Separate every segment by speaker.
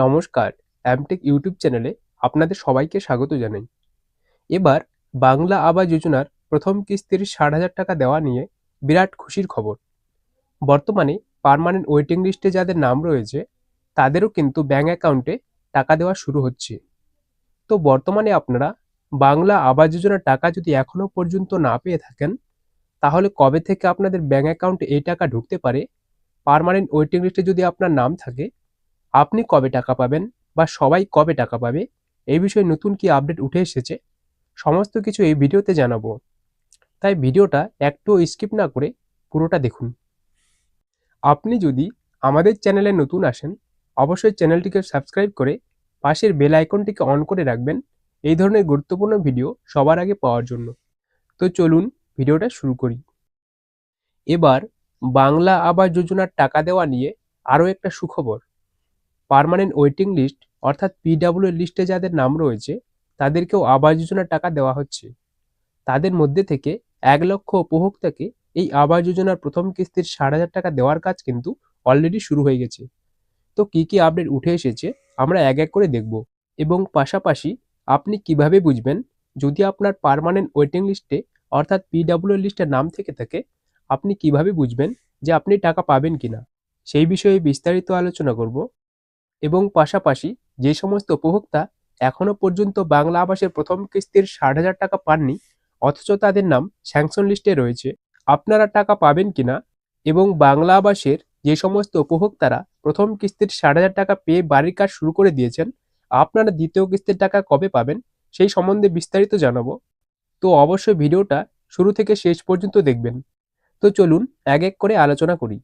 Speaker 1: নমস্কার Amtech YouTube চ্যানেলে আপনাদের সবাইকে স্বাগত জানাই। এবার বাংলা আবাস যোজনার প্রথম কিস্তির ষাট হাজার টাকা দেওয়া নিয়ে বিরাট খুশির খবর। বর্তমানে পারমানেন্ট ওয়েটিং লিস্টে যাদের নাম রয়েছে, তাদেরও কিন্তু ব্যাঙ্ক অ্যাকাউন্টে টাকা দেওয়া শুরু হচ্ছে। তো বর্তমানে আপনারা বাংলা আবাস যোজনার টাকা যদি এখনও পর্যন্ত না পেয়ে থাকেন, তাহলে কবে থেকে আপনাদের ব্যাঙ্ক অ্যাকাউন্টে এই টাকা ঢুকতে পারে? পার্মানেন্ট ওয়েটিং লিস্টে যদি আপনার নাম থাকে আপনি কবে টাকা পাবেন বা সবাই কবে টাকা পাবে, এই বিষয়ে নতুন কি আপডেট উঠে এসেছে, সমস্ত কিছু এই ভিডিওতে জানাব। তাই ভিডিওটা একটু স্কিপ না করে পুরোটা দেখুন। আপনি যদি আমাদের চ্যানেলে নতুন আসেন, অবশ্যই চ্যানেলটিকে সাবস্ক্রাইব করে পাশের বেল আইকনটিকে অন করে রাখবেন, এই ধরনের গুরুত্বপূর্ণ ভিডিও সবার আগে পাওয়ার জন্য। তো চলুন ভিডিওটা শুরু করি। এবার বাংলা আবাস যোজনার টাকা দেওয়া নিয়ে আরও একটা সুখবর। পার্মানেন্ট ওয়েটিং লিস্ট অর্থাৎ পিডাব্লিউ লিস্টে যাদের নাম রয়েছে, তাদেরকেও আবাস যোজনার টাকা দেওয়া হচ্ছে। তাদের মধ্যে থেকে এক লক্ষ উপভোক্তাকে এই আবাস যোজনার প্রথম কিস্তির ষাট হাজার টাকা দেওয়ার কাজ কিন্তু অলরেডি শুরু হয়ে গেছে। তো কি কি আপডেট উঠে এসেছে, আমরা এক এক করে দেখব। এবং পাশাপাশি আপনি কীভাবে বুঝবেন, যদি আপনার পারমানেন্ট ওয়েটিং লিস্টে অর্থাৎ পিডাব্লিউ লিস্টের নাম থেকে থাকে, আপনি কীভাবে বুঝবেন যে আপনি টাকা পাবেন কিনা? সেই বিষয়ে বিস্তারিত আলোচনা করব। এবং পাশাপাশি যে সমস্ত উপভোক্তা এখনও পর্যন্ত বাংলা আবাসের প্রথম কিস্তির ষাট হাজার টাকা পাননি, অথচ তাদের নাম স্যাংশন লিস্টে রয়েছে। আপনারা টাকা পাবেন কিনা এবং বাংলা আবাসের যে সমস্ত উপভোক্তারা প্রথম কিস্তির ষাট হাজার টাকা পেয়ে বাড়ির কাজ শুরু করে দিয়েছেন, আপনারা দ্বিতীয় কিস্তির টাকা কবে পাবেন সেই সম্বন্ধে বিস্তারিত জানাব। তো অবশ্যই ভিডিওটা শুরু থেকে শেষ পর্যন্ত দেখবেন। তো চলুন এক এক করে আলোচনা করি।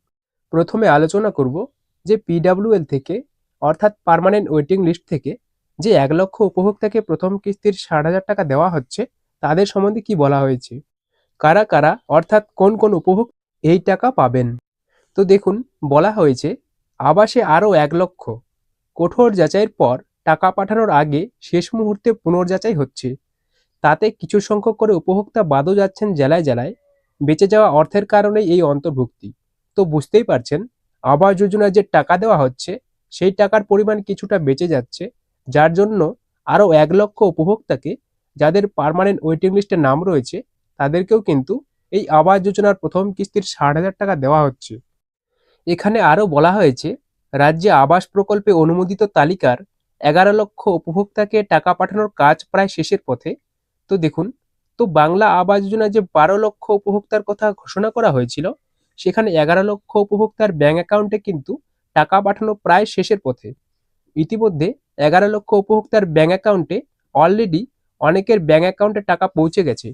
Speaker 1: প্রথমে আলোচনা করব যে পিডাব্লিউএল থেকে অর্থাৎ পার্মানেন্ট ওয়েটিং লিস্ট থেকে যে এক লক্ষ উপভোক্তাকে প্রথম কিস্তির ষাট হাজার টাকা দেওয়া হচ্ছে, তাদের সম্বন্ধে কি বলা হয়েছে? কারা কারা, অর্থাৎ কোন কোন উপভোগ এই টাকা পাবেন? তো দেখুন, বলা হয়েছে, আবাসে আরও এক লক্ষ। কঠোর যাচাইয়ের পর টাকা পাঠানোর আগে শেষ মুহূর্তে পুনর্যাচাই হচ্ছে। তাতে কিছু সংখ্যক করে উপভোক্তা বাদও যাচ্ছেন জেলায় জেলায়। বেঁচে যাওয়া অর্থের কারণেই এই অন্তর্ভুক্তি। তো বুঝতেই পারছেন, আবাস যোজনায় যে টাকা দেওয়া হচ্ছে সেই টাকার পরিমাণ কিছুটা বেঁচে যাচ্ছে, যার জন্য আরও এক লক্ষ উপভোক্তাকে, যাদের পার্মানেন্ট ওয়েটিং লিস্টে নাম রয়েছে, তাদেরকেও কিন্তু এই আবাস যোজনার প্রথম কিস্তির ষাট হাজার টাকা দেওয়া হচ্ছে। এখানে আরও বলা হয়েছে, রাজ্যে আবাস প্রকল্পে অনুমোদিত তালিকার এগারো লক্ষ উপভোক্তাকে টাকা পাঠানোর কাজ প্রায় শেষের পথে। তো দেখুন, তো বাংলা আবাস যোজনা যে বারো লক্ষ উপভোক্তার কথা ঘোষণা করা হয়েছিল, সেখানে এগারো লক্ষ উপভোক্তার ব্যাঙ্ক অ্যাকাউন্টে কিন্তু টাকা পাঠানো প্রায় শেষের পথে। ইতিমধ্যে এগারো লক্ষ উপভোক্তার ব্যাঙ্ক অ্যাকাউন্টে অলরেডি অনেকের ব্যাঙ্ক অ্যাকাউন্টে টাকা পৌঁছে গেছে।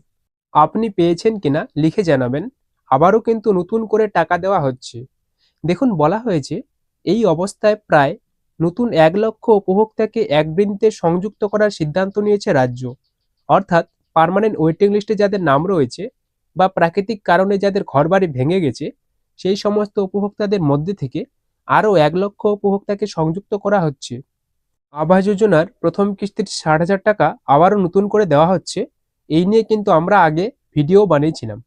Speaker 1: আপনি পেয়েছেন কিনা লিখে জানাবেন। আবারও কিন্তু নতুন করে টাকা দেওয়া হচ্ছে। দেখুন, বলা হয়েছে, এই অবস্থায় প্রায় নতুন এক লক্ষ উপভোক্তাকে এক বৃন্তে সংযুক্ত করার সিদ্ধান্ত নিয়েছে রাজ্য। অর্থাৎ পার্মানেন্ট ওয়েটিং লিস্টে যাদের নাম রয়েছে বা প্রাকৃতিক কারণে যাদের ঘরবাড়ি ভেঙে গেছে, সেই সমস্ত উপভোক্তাদের মধ্যে থেকে আরও এক লক্ষ উপভোক্তাকে সংযুক্ত করা হচ্ছে। আবাস যোজনার প্রথম কিস্তির ষাট হাজার টাকা আবারও নতুন করে দেওয়া হচ্ছে। এই নিয়ে কিন্তু আমরা আগে ভিডিও বানিয়েছিলাম।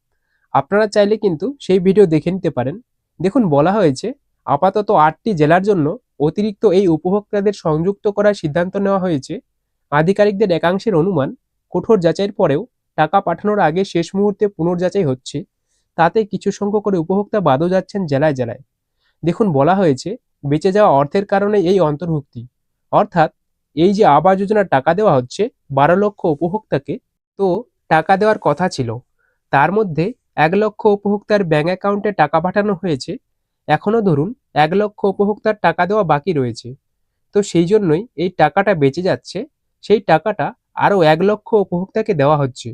Speaker 1: আপনারা চাইলে কিন্তু সেই ভিডিও দেখে নিতে পারেন। দেখুন, বলা হয়েছে, আপাতত আটটি জেলার জন্য অতিরিক্ত এই উপভোক্তাদের সংযুক্ত করার সিদ্ধান্ত নেওয়া হয়েছে। আধিকারিকদের একাংশের অনুমান, কঠোর যাচাইয়ের পরেও টাকা পাঠানোর আগে শেষ মুহূর্তে পুনর্যাচাই হচ্ছে। তাতে কিছু সংখ্যক করে উপভোক্তা বাদও যাচ্ছেন জেলায় জেলায়। দেখুন, বলা হয়েছে বেঁচে যাওয়া অর্থের কারণে এই অন্তর্ভুক্তি। অর্থাৎ এই যে আবাস যোজনার টাকা দেওয়া হচ্ছে, বারো লক্ষ উপভোক্তাকে, তো টাকা দেওয়ার কথা ছিল। তার মধ্যে এক লক্ষ উপভোক্তার ব্যাঙ্ক অ্যাকাউন্টে টাকা পাঠানো হয়েছে। এখনও ধরুন, এক লক্ষ উপভোক্তার টাকা দেওয়া বাকি রয়েছে। তো সেই জন্যই এই টাকাটা বেঁচে যাচ্ছে। সেই টাকাটা আরও এক লক্ষ উপভোক্তাকে দেওয়া হচ্ছে।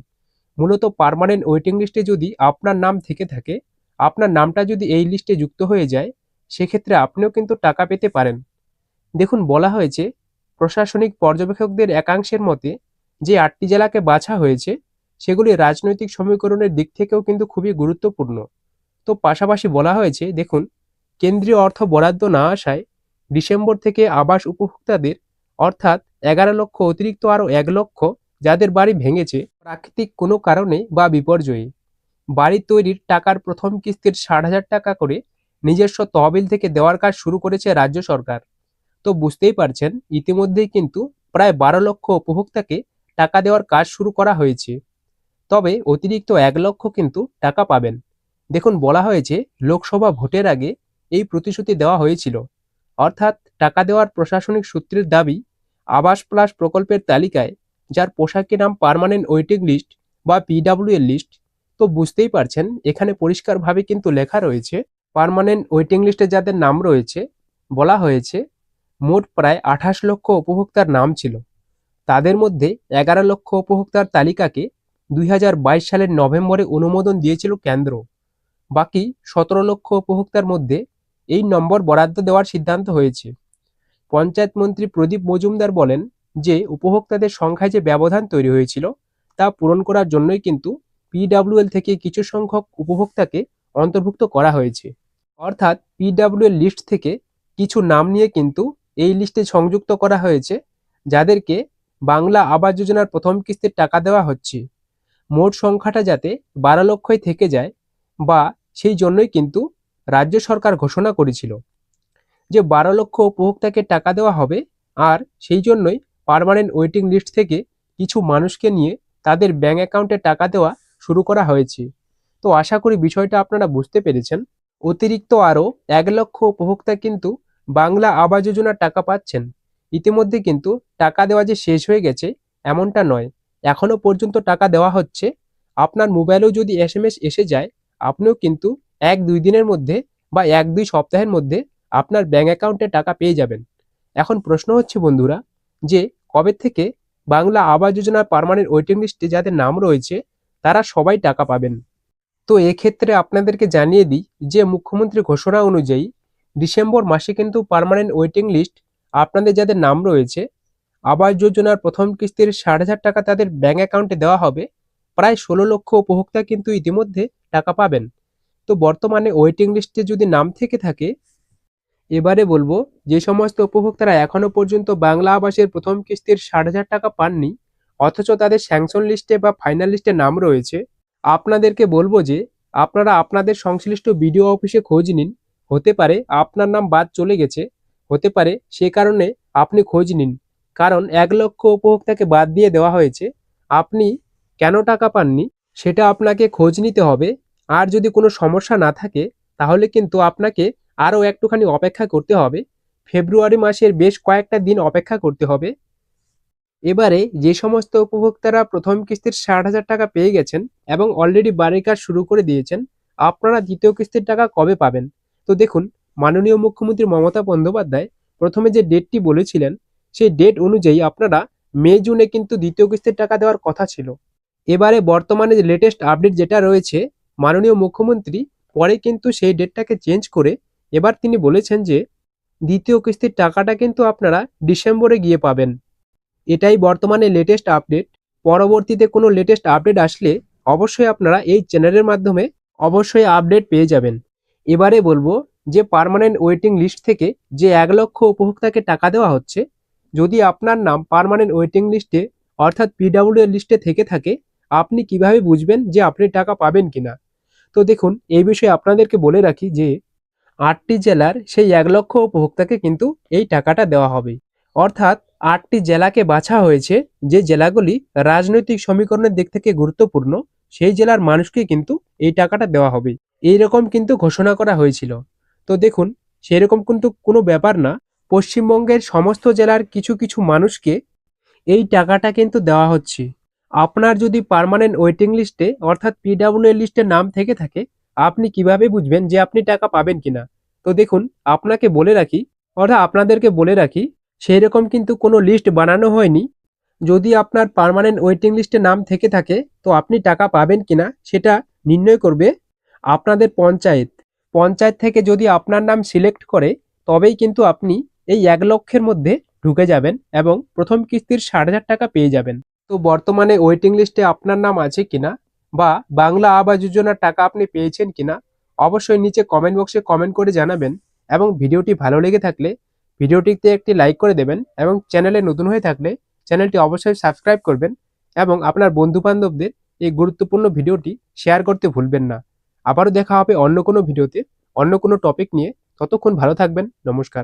Speaker 1: মূলত পার্মানেন্ট ওয়েটিং লিস্টে যদি আপনার নাম থেকে থাকে, আপনার নামটা যদি এই লিস্টে যুক্ত হয়ে যায় সেক্ষেত্রে আপনিও কিন্তু টাকা পেতে পারেন। দেখুন, বলা হয়েছে, প্রশাসনিক পর্যবেক্ষকদের একাংশের মতে, যে আটটি জেলাকে বাছা হয়েছে, সেগুলি রাজনৈতিক সমীকরণের দিক থেকেও কিন্তু খুবই গুরুত্বপূর্ণ। তো পাশাপাশি বলা হয়েছে, দেখুন, কেন্দ্রীয় অর্থ বরাদ্দ না আসায় ডিসেম্বর থেকে আবাস উপভোক্তাদের, অর্থাৎ এগারো লক্ষ অতিরিক্ত আরও এক লক্ষ যাদের বাড়ি ভেঙেছে, প্রাকৃতিক কোনো কারণে বা বিপর্যয়ে। বাড়ি তৈরির টাকার প্রথম কিস্তির ষাট হাজার টাকা করে নিজস্ব তহবিল থেকে দেওয়ার কাজ শুরু করেছে রাজ্য সরকার। তো বুঝতেই পারছেন, ইতিমধ্যেই কিন্তু প্রায় বারো লক্ষ উপভোক্তাকে টাকা দেওয়ার কাজ শুরু করা হয়েছে। তবে অতিরিক্ত এক লক্ষ কিন্তু টাকা পাবেন। দেখুন, বলা হয়েছে লোকসভা ভোটের আগে এই প্রতিশ্রুতি দেওয়া হয়েছিল। অর্থাৎ টাকা দেওয়ার প্রশাসনিক সূত্রের দাবি, আবাস প্লাস প্রকল্পের তালিকায় যার পোশাকের নাম পার্মানেন্ট ওয়েটিং লিস্ট বা পিডাব্লিউ লিস্ট। তো বুঝতেই পারছেন, এখানে পরিষ্কারভাবে কিন্তু লেখা রয়েছে পার্মানেন্ট ওয়েটিং লিস্টে যাদের নাম রয়েছে, বলা হয়েছে, মোট প্রায় আঠাশ লক্ষ উপভোক্তার নাম ছিল। তাদের মধ্যে এগারো লক্ষ উপভোক্তার তালিকাকে দুই হাজার বাইশ সালের নভেম্বরে অনুমোদন দিয়েছিল কেন্দ্র। বাকি সতেরো লক্ষ উপভোক্তার মধ্যে এই নম্বর বরাদ্দ দেওয়ার সিদ্ধান্ত হয়েছে। পঞ্চায়েত মন্ত্রী প্রদীপ মজুমদার বলেন যে, উপভোক্তাদের সংখ্যায় যে ব্যবধান তৈরি হয়েছিল, তা পূরণ করার জন্যই কিন্তু পিডাব্লিউএল থেকে কিছু সংখ্যক উপভোক্তাকে অন্তর্ভুক্ত করা হয়েছে। অর্থাৎ পিডাব্লিউএল লিস্ট থেকে কিছু নাম নিয়ে কিন্তু এই লিস্টে সংযুক্ত করা হয়েছে, যাদেরকে বাংলা আবাস যোজনার প্রথম কিস্তির টাকা দেওয়া হচ্ছে। মোট সংখ্যাটা যাতে বারো লক্ষই থেকে যায় বা সেই জন্যই কিন্তু রাজ্য সরকার ঘোষণা করেছিল যে বারো লক্ষ উপভোক্তাকে টাকা দেওয়া হবে আর সেই জন্যই পারমানেন্ট ওয়েটিং লিস্ট থেকে কিছু মানুষকে নিয়ে তাদের ব্যাঙ্ক অ্যাকাউন্টে টাকা দেওয়া শুরু করা হয়েছে। তো আশা করি বিষয়টা আপনারা বুঝতে পেরেছেন। অতিরিক্ত আরও এক লক্ষ উপভোক্তা কিন্তু বাংলা আবাস যোজনার টাকা পাচ্ছেন। ইতিমধ্যে কিন্তু টাকা দেওয়া যে শেষ হয়ে গেছে, এমনটা নয়। এখনও পর্যন্ত টাকা দেওয়া হচ্ছে। আপনার মোবাইলেও যদি এস এসে যায়, আপনিও কিন্তু এক দুই দিনের মধ্যে বা এক দুই সপ্তাহের মধ্যে আপনার ব্যাঙ্ক অ্যাকাউন্টে টাকা পেয়ে যাবেন। এখন প্রশ্ন হচ্ছে বন্ধুরা, যে কবে থেকে বাংলা আবাস যোজনার পারমানেন্ট ওয়েটিং লিস্টে যাদের নাম রয়েছে, তারা সবাই টাকা পাবেন? তো এক্ষেত্রে আপনাদেরকে জানিয়ে দিই যে মুখ্যমন্ত্রী ঘোষণা অনুযায়ী ডিসেম্বর মাসে কিন্তু পার্মানেন্ট ওয়েটিং লিস্ট আপনাদের যাদের নাম রয়েছে, আবাস যোজনার প্রথম কিস্তির ষাট হাজার টাকা তাদের ব্যাঙ্ক অ্যাকাউন্টে দেওয়া হবে। প্রায় ষোলো লক্ষ উপভোক্তা কিন্তু ইতিমধ্যে টাকা পাবেন। তো বর্তমানে ওয়েটিং লিস্টে যদি নাম থেকে থাকে, এবারে বলব যে সমস্ত উপভোক্তারা এখনও পর্যন্ত বাংলা আবাসের প্রথম কিস্তির ষাট হাজার টাকা পাননি, অথচ তাদের স্যাংশন লিস্টে বা ফাইনাল লিস্টে নাম রয়েছে। আপনাদেরকে বলব যে আপনারা আপনাদের সংশ্লিষ্ট বিডিও অফিসে খোঁজ নিন। হতে পারে আপনার নাম বাদ চলে গেছে। হতে পারে সে কারণে আপনি খোঁজ নিন। কারণ এক লক্ষ উপভোক্তাকে বাদ দিয়ে দেওয়া হয়েছে। আপনি কেন টাকা পাননি? সেটা আপনাকে খোঁজ নিতে হবে। আর যদি কোনো সমস্যা না থাকে, তাহলে কিন্তু আপনাকে আরও একটুখানি অপেক্ষা করতে হবে। ফেব্রুয়ারি মাসের বেশ কয়েকটা দিন অপেক্ষা করতে হবে। এবারে যে সমস্ত উপভোক্তারা প্রথম কিস্তির ষাট হাজার টাকা পেয়ে গেছেন এবং অলরেডি বাড়ির কাজ শুরু করে দিয়েছেন, আপনারা দ্বিতীয় কিস্তির টাকা কবে পাবেন? তো দেখুন, মাননীয় মুখ্যমন্ত্রী মমতা বন্দ্যোপাধ্যায় প্রথমে যে ডেটটি বলেছিলেন, সেই ডেট অনুযায়ী আপনারা মে, জুনে কিন্তু দ্বিতীয় কিস্তির টাকা দেওয়ার কথা ছিল। এবারে বর্তমানে যে লেটেস্ট আপডেট যেটা রয়েছে, মাননীয় মুখ্যমন্ত্রী পরে কিন্তু সেই ডেটটাকে চেঞ্জ করে এবার তিনি বলেছেন যে, দ্বিতীয় কিস্তির টাকাটা কিন্তু আপনারা ডিসেম্বরে গিয়ে পাবেন। এটাই বর্তমানে লেটেস্ট আপডেট পরবর্তীতে কোনো লেটেস্ট আপডেট আসলে অবশ্যই আপনারা এই চ্যানেলের মাধ্যমে অবশ্যই আপডেট পেয়ে যাবেন। এবারে বলব যে পার্মানেন্ট ওয়েটিং লিস্ট থেকে যে এক লক্ষ উপভোক্তাকে টাকা দেওয়া হচ্ছে, যদি আপনার নাম পার্মানেন্ট ওয়েটিং লিস্টে অর্থাৎ পিডাব্লিউ লিস্টে থেকে থাকে, আপনি কীভাবে বুঝবেন যে আপনি টাকা পাবেন কিনা? তো দেখুন, এই বিষয়ে আপনাদেরকে বলে রাখি যে আটটি জেলার সেই এক লক্ষ উপভোক্তাকে কিন্তু এই টাকাটা দেওয়া হবে। অর্থাৎ আটটি জেলাকে বাছা হয়েছে, যে জেলাগুলি রাজনৈতিক সমীকরণের দিক থেকে গুরুত্বপূর্ণ, সেই জেলার মানুষকে কিন্তু এই টাকাটা দেওয়া হবে। এই রকম কিন্তু ঘোষণা করা হয়েছিল। তো দেখুন, সেরকম কিন্তু কোনো ব্যাপার না। পশ্চিমবঙ্গের সমস্ত জেলার কিছু কিছু মানুষকে এই টাকাটা কিন্তু দেওয়া হচ্ছে। আপনার যদি পার্মানেন্ট ওয়েটিং লিস্টে অর্থাৎ পিডাব্লিউ লিস্টে নাম থেকে থাকে, আপনি কীভাবে বুঝবেন যে আপনি টাকা পাবেন কিনা? তো দেখুন, আপনাকে বলে রাখি, অর্থাৎ আপনাদেরকে বলে রাখি সেই রকম কিন্তু কোনো লিস্ট বানানো হয়নি। যদি আপনার পার্মানেন্ট ওয়েটিং লিস্টে নাম থেকে থাকে, তো আপনি টাকা পাবেন কিনা সেটা নির্ণয় করবে আপনাদের পঞ্চায়েত। পঞ্চায়েত থেকে যদি আপনার নাম সিলেক্ট করে, তবেই কিন্তু আপনি এই এক লক্ষের মধ্যে ঢুকে যাবেন এবং প্রথম কিস্তির ষাট হাজার টাকা পেয়ে যাবেন। তো বর্তমানে ওয়েটিং লিস্টে আপনার নাম আছে কিনা বা বাংলা আবাস যোজনার টাকা আপনি পেয়েছেন কিনা, অবশ্যই নিচে কমেন্ট বক্সে কমেন্ট করে জানাবেন এবং ভিডিওটি ভালো লেগে থাকলে ভিডিওটিতে একটি লাইক করে দেবেন এবং চ্যানেলে নতুন হয়ে থাকলে চ্যানেলটি অবশ্যই সাবস্ক্রাইব করবেন এবং আপনার বন্ধুবান্ধবদের এই গুরুত্বপূর্ণ ভিডিওটি শেয়ার করতে ভুলবেন না। আবারও দেখা হবে অন্য কোনো ভিডিওতে, অন্য কোনো টপিক নিয়ে। ততক্ষণ ভালো থাকবেন, নমস্কার।